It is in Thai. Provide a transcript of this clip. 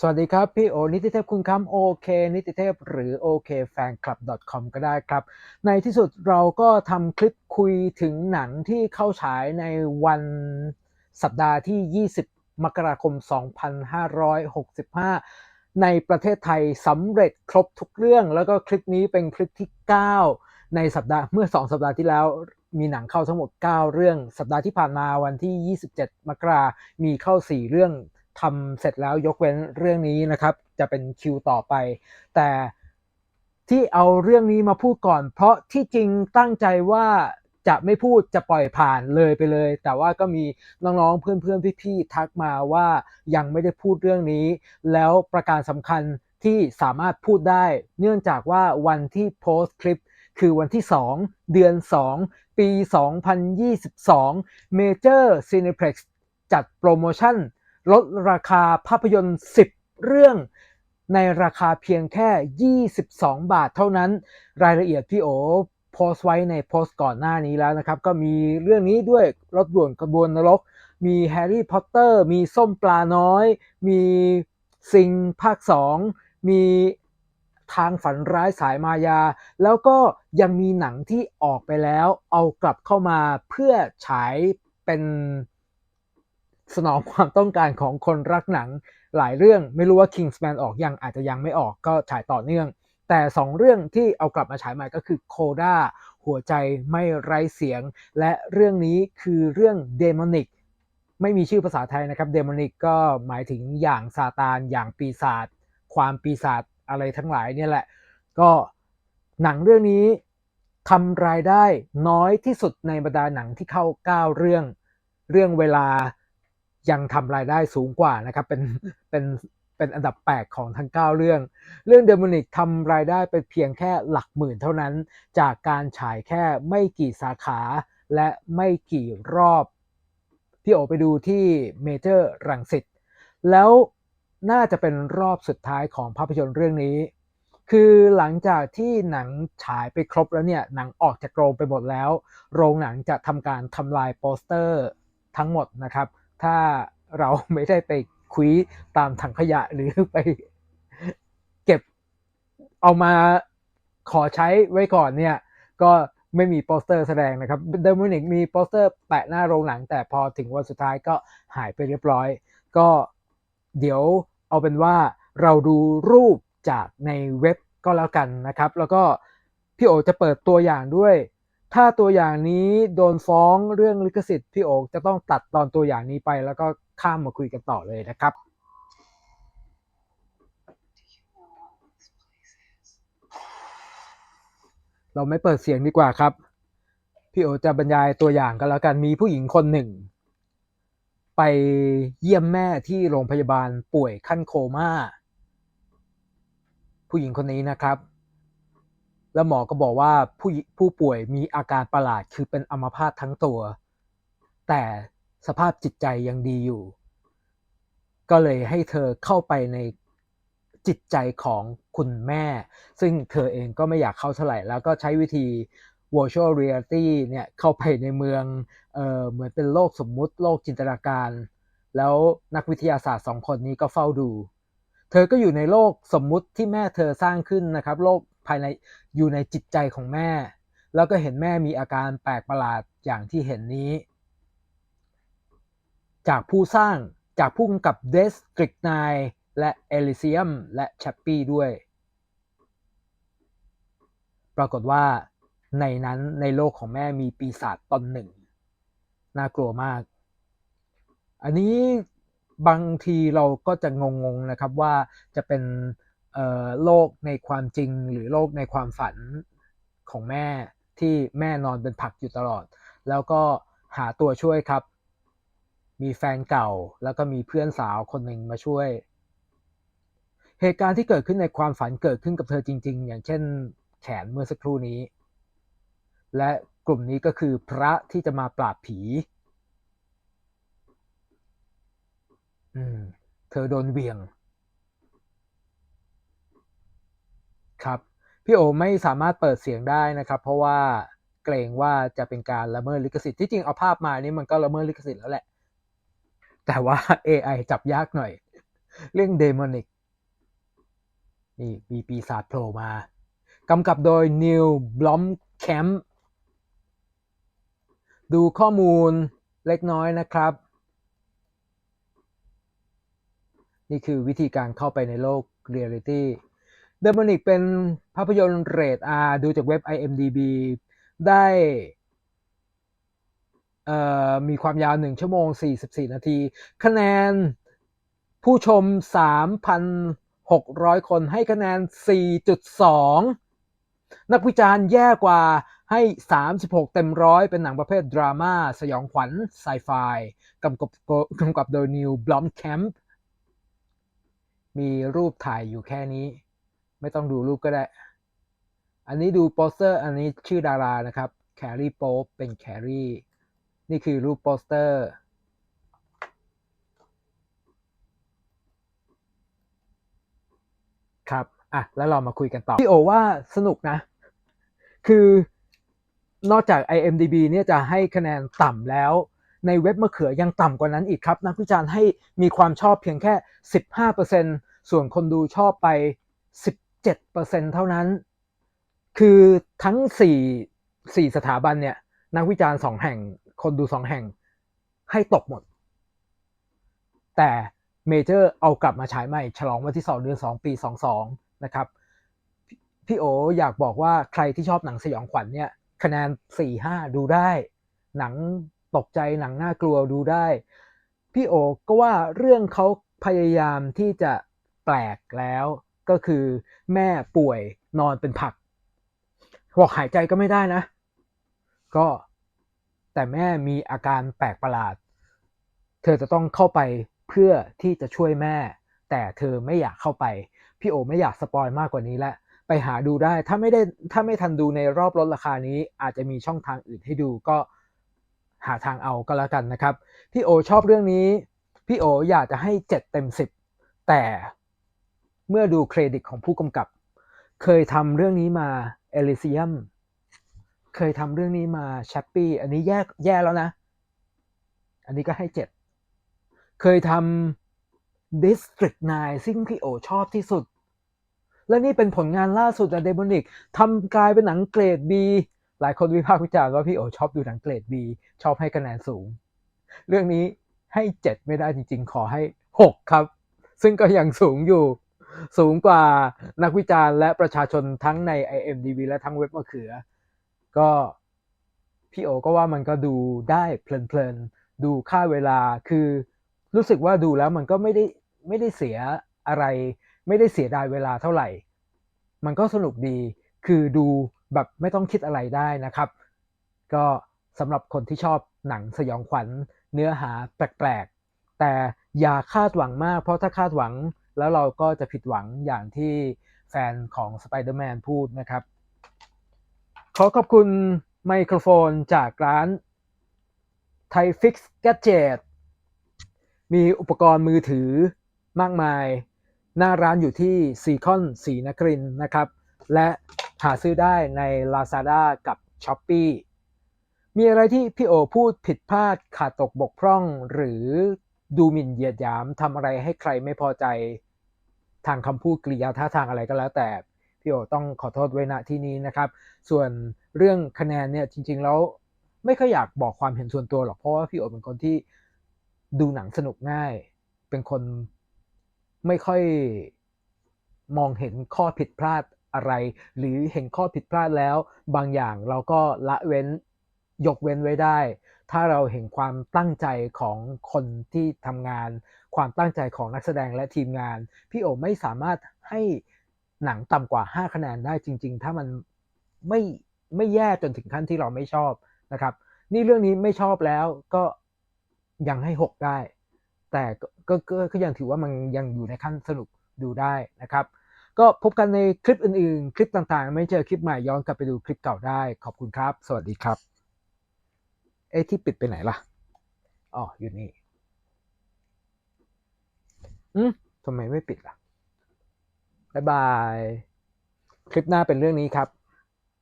สวัสดีครับ พี่โอนิติเทพคุณคำโอเคนิติเทพหรือโอเคแฟนคลับ .com ก็ได้ครับ ในที่สุดเราก็ทำคลิปคุยถึงหนังที่เข้าฉายในวันสัปดาห์ที่ 20 มกราคม 2565 ในประเทศไทยสำเร็จครบทุกเรื่อง แล้วก็คลิปนี้เป็นคลิปที่ 9 ในสัปดาห์เมื่อ 2 สัปดาห์ที่แล้วมีหนังเข้าทั้งหมด 9 เรื่อง สัปดาห์ที่ผ่านมาวันที่ 27 มกรามีเข้า 4 เรื่อง ทำเสร็จแล้วยกเว้นเรื่องนี้นะครับ จะเป็นคิวต่อไป แต่ที่เอาเรื่องนี้มาพูดก่อน เพราะที่จริงตั้งใจว่าจะไม่พูดจะปล่อยผ่านเลยไปเลย แต่ว่าก็มีน้องๆเพื่อนๆพี่ๆทักมาว่ายังไม่ได้พูดเรื่องนี้ แล้วประการสำคัญที่สามารถพูดได้ เนื่องจากว่าวันที่โพสต์คลิป คือวันที่ 2 เดือน 2 ปี 2022 Major Cineplex จัดโปรโมชั่น ลดราคาภาพยนตร์ 10 เรื่อง ในราคาเพียงแค่ 22 บาทเท่านั้น รายละเอียดพี่โอโพสต์ไว้ในโพสต์ก่อนหน้านี้แล้วนะครับ ก็มีเรื่องนี้ด้วยรถด่วนกระบวนนรก มีแฮร์รี่พอตเตอร์ มีส้มปลาน้อย มีซิงภาค 2 มีทางฝันร้ายสายมายา แล้วก็ยังมีหนังที่ออกไปแล้ว เอากลับเข้ามาเพื่อฉายเป็น สนองความต้องการของคนรักหนังหลายเรื่องไม่รู้ว่า Kingsman ออกยังอาจจะยังไม่ออกก็ฉายต่อเนื่อง แต่ 2 เรื่องที่เอากลับมาฉายใหม่ก็คือโคด้าหัวใจไม่ไร้เสียง และเรื่องนี้คือเรื่อง Demonic ไม่มีชื่อภาษาไทยนะครับ Demonic ก็หมายถึงอย่างซาตานอย่างปีศาจความปีศาจอะไรทั้งหลายเนี่ยแหละ ก็หนังเรื่องนี้ทำรายได้น้อยที่สุดในบรรดาหนังที่เข้า 9 เรื่อง เรื่องเวลา ยังทำรายได้สูงกว่านะครับเป็นเป็นเป็นอันดับ 8 ของทั้ง 9 เรื่อง เรื่องเดมอนิกทำรายได้ไปเพียงแค่หลักหมื่นเท่านั้น จากการฉายแค่ไม่กี่สาขาและไม่กี่รอบพี่โอไปดูที่เมเจอร์รังสิตแล้วน่าจะเป็นรอบสุดท้ายของภาพยนตร์เรื่องนี้ คือหลังจากที่หนังฉายไปครบแล้วเนี่ย หนังออกจากโรงไปหมดแล้ว โรงหนังจะทำการทำลายโปสเตอร์ทั้งหมดนะครับ ถ้าเราไม่ได้ไปคุยตามถังขยะหรือไปเก็บเอามาขอใช้ไว้ก่อนเนี่ย ก็ไม่มีโปสเตอร์แสดงนะครับเดมอนิกมีโปสเตอร์แปะหน้าโรงหนัง แต่พอถึงวันสุดท้ายก็หายไปเรียบร้อย ก็เดี๋ยวเอาเป็นว่าเราดูรูปจากในเว็บก็แล้วกันนะครับ แล้วก็พี่โอจะเปิดตัวอย่างด้วย ถ้าตัวอย่างนี้โดนฟ้องเรื่องลิขสิทธิ์พี่โอจะต้องตัดตอนตัวอย่างนี้ไป แล้วก็ข้ามมาคุยกันต่อเลยนะครับ เราไม่เปิดเสียงดีกว่าครับ พี่โอจะบรรยายตัวอย่างกันแล้วกันมีผู้หญิงคนหนึ่ง ไปเยี่ยมแม่ที่โรงพยาบาลป่วยขั้นโคม่าผู้หญิงคนนี้นะครับ แล้วหมอก็บอกว่าผู้ผู้ป่วยมีอาการประหลาดคือเป็นอัมพาตทั้งตัว แต่สภาพจิตใจยังดีอยู่ ก็เลยให้เธอเข้าไปในจิตใจของคุณแม่ ซึ่งเธอเองก็ไม่อยากเข้าเท่าไหร่ แล้วก็ใช้วิธี virtual reality เนี่ยเข้าไปในเมืองเออเหมือนเป็นโลกสมมุติโลกจินตนาการ แล้วนักวิทยาศาสตร์สองคนนี้ก็เฝ้าดู เธอก็อยู่ในโลกสมมุติที่แม่เธอสร้างขึ้นนะครับ โลก ภายในอยู่ในจิตใจของแม่ แล้วก็เห็นแม่มีอาการแปลกประหลาดอย่างที่เห็นนี้ จากผู้สร้างจากผู้กำกับเดสตริกนายและเอลิเซียมและแชปปี้ด้วย ปรากฏว่าในนั้นในโลกของแม่มีปีศาจตนหนึ่ง น่ากลัวมาก อันนี้บางทีเราก็จะงงๆนะครับว่าจะเป็น โลกในความจริงหรือโลกในความฝันของแม่ที่แม่นอนเป็นผักอยู่ตลอด แล้วก็หาตัวช่วยครับ มีแฟนเก่าแล้วก็มีเพื่อนสาวคนหนึ่งมาช่วย เหตุการณ์ที่เกิดขึ้นในความฝันเกิดขึ้นกับเธอจริง ๆ อย่างเช่นแขนเมื่อสักครู่นี้ และกลุ่มนี้ก็คือพระที่จะมาปราบผี อืม เธอโดนเวียง ครับพี่โอไม่สามารถเปิดเสียงได้นะครับ เพราะว่าเกรงว่าจะเป็นการละเมิดลิขสิทธิ์ที่จริงเอาภาพมานี่มันก็ละเมิดลิขสิทธิ์แล้วแหละ แต่ว่า AI จับยากหน่อย เรื่องเดมอนิกนี่มีปีศาจโผล่มากำกับโดยนิวบลอมแคมป์ดูข้อมูลเล็กน้อยนะครับ นี่คือวิธีการเข้าไปในโลกเรียลิตี้ เดมอนิกเป็นภาพยนตร์เรท R ดูจากเว็บ IMDb ได้มีความยาว 1 ชั่วโมง 44 นาที คะแนนผู้ชม 3,600 คนให้คะแนน 4.2 นักวิจารณ์แย่กว่าให้ 36 เต็มร้อยเป็นหนังประเภทดราม่า สยองขวัญไซไฟกำกับกำกับโดยนิวบลอมแคมป์มีรูปถ่ายอยู่แค่นี้ ไม่ต้องดูรูปก็ได้ อันนี้ดูโปสเตอร์อันนี้ชื่อดารานะครับแคร์รีโป๊ปเป็นแคร์รีนี่คือรูปโปสเตอร์ครับอะแล้วเรามาคุยกันต่อพี่โอว่าสนุกนะ คือนอกจาก IMDB เนี่ยจะให้คะแนนต่ำแล้ว ในเว็บมะเขือยังต่ำกว่านั้นอีกครับ นักวิจารณ์ให้มีความชอบเพียงแค่ 15%ส่วนคนดูชอบไป 7%เท่านั้น คือทั้ง 4 4 สถาบันเนี่ย นักวิจารณ์ 2 แห่ง คนดู 2 แห่ง ให้ตกหมด แต่เมเจอร์เอากลับมาฉายใหม่ ฉลองวันที่ 2 เดือน 2 ปี 22 นะครับ พี่โออยากบอกว่าใครที่ชอบหนังสยองขวัญเนี่ย คะแนน 4-5 ดูได้ หนังตกใจหนังน่ากลัวดูได้ พี่โอก็ว่าเรื่องเขาพยายามที่จะแปลกแล้ว ก็คือแม่ป่วยนอนเป็นผักบอกหายใจก็ไม่ได้นะ ก็แต่แม่มีอาการแปลกประหลาด เธอจะต้องเข้าไปเพื่อที่จะช่วยแม่ แต่เธอไม่อยากเข้าไป พี่โอไม่อยากสปอยมากกว่านี้แล้วไปหาดูได้ถ้าไม่ได้ถ้าไม่ทันดูในรอบลดราคานี้ อาจจะมีช่องทางอื่นให้ดูก็หาทางเอาก็แล้วกันนะครับ พี่โอชอบเรื่องนี้ พี่โออยากจะให้ 7 เต็ม 10 แต่ เมื่อดูเครดิตของผู้กำกับ เคยทำเรื่องนี้มา Elysium เคยทำเรื่องนี้มา Chappie อันนี้แย่แย่แล้วนะ อันนี้ก็ให้7เคยทำ District 9 ซึ่งพี่โอชอบที่สุด และนี่เป็นผลงานล่าสุดจากเดมอนิกทำกลายเป็นหนังเกรด B หลายคนวิพากษ์วิจารณ์ว่าพี่โอชอบดูหนังเกรด B ชอบให้คะแนนสูง เรื่องนี้ให้ 7 ไม่ได้จริงๆ ขอให้ 6 ครับ ซึ่งก็ยังสูงอยู่ สูงกว่านักวิจารณ์และประชาชนทั้งใน IMDb และทั้งเว็บมะเขือ ก็พี่โอก็ว่ามันก็ดูได้เพลินๆ ดูค่าเวลาคือรู้สึกว่าดูแล้วมันก็ไม่ได้ไม่ได้เสียอะไร ไม่ได้เสียดายเวลาเท่าไหร่ มันก็สนุกดีคือดูแบบไม่ต้องคิดอะไรได้นะครับ ก็สำหรับคนที่ชอบหนังสยองขวัญเนื้อหาแปลกๆ แต่อย่าคาดหวังมาก เพราะถ้าคาดหวัง แล้วเราก็จะผิดหวังอย่างที่แฟนของ Spider-Man พูดนะครับ ขอขอบคุณไมโครโฟนจากร้าน Thai Fix Gadget มีอุปกรณ์มือถือมากมาย หน้าร้านอยู่ที่ซีคอนสีนครินนะครับ และหาซื้อได้ใน Lazada กับ s h อ p e e มีอะไรที่พี่โอพูดผิดพลาดขาดตกบกพร่อง หรือดูหมิ่นเหยียดหยามทำอะไรให้ใครไม่พอใจ ทางคำพูดกริยาท่าทางอะไรก็แล้วแต่พี่โอต้องขอโทษไว้ณที่นี้นะครับ ส่วนเรื่องคะแนนเนี่ยจริง ๆ แล้วไม่ค่อยอยากบอกความเห็นส่วนตัวหรอกเพราะว่าพี่โอเป็นคนที่ดูหนังสนุกง่าย เป็นคนไม่ค่อยมองเห็นข้อผิดพลาดอะไร หรือเห็นข้อผิดพลาดแล้ว บางอย่างเราก็ละเว้นยกเว้นไว้ได้ ถ้าเราเห็นความตั้งใจของคนที่ทำงาน ความตั้งใจของนักแสดงและทีมงาน พี่โอไม่สามารถให้หนังต่ำกว่า 5 คะแนนได้จริง ๆ ถ้ามันไม่ไม่แย่จนถึงขั้นที่เราไม่ชอบนะครับ นี่เรื่องนี้ไม่ชอบแล้วก็ยังให้ 6 ได้ แต่ก็ก็ก็ก็ยังถือว่ามันยังอยู่ในขั้นสนุกดูได้นะครับ ก็พบกันในคลิปอื่นๆ คลิปต่างๆ ไม่เจอคลิปใหม่ย้อนกลับไปดูคลิปเก่าได้ ขอบคุณครับ สวัสดีครับ เอ๊ะที่ปิดไปไหนล่ะอ๋ออยู่นี่ อืมทำไมไม่ปิดล่ะ บ๊ายบาย คลิปหน้าเป็นเรื่องนี้ครับ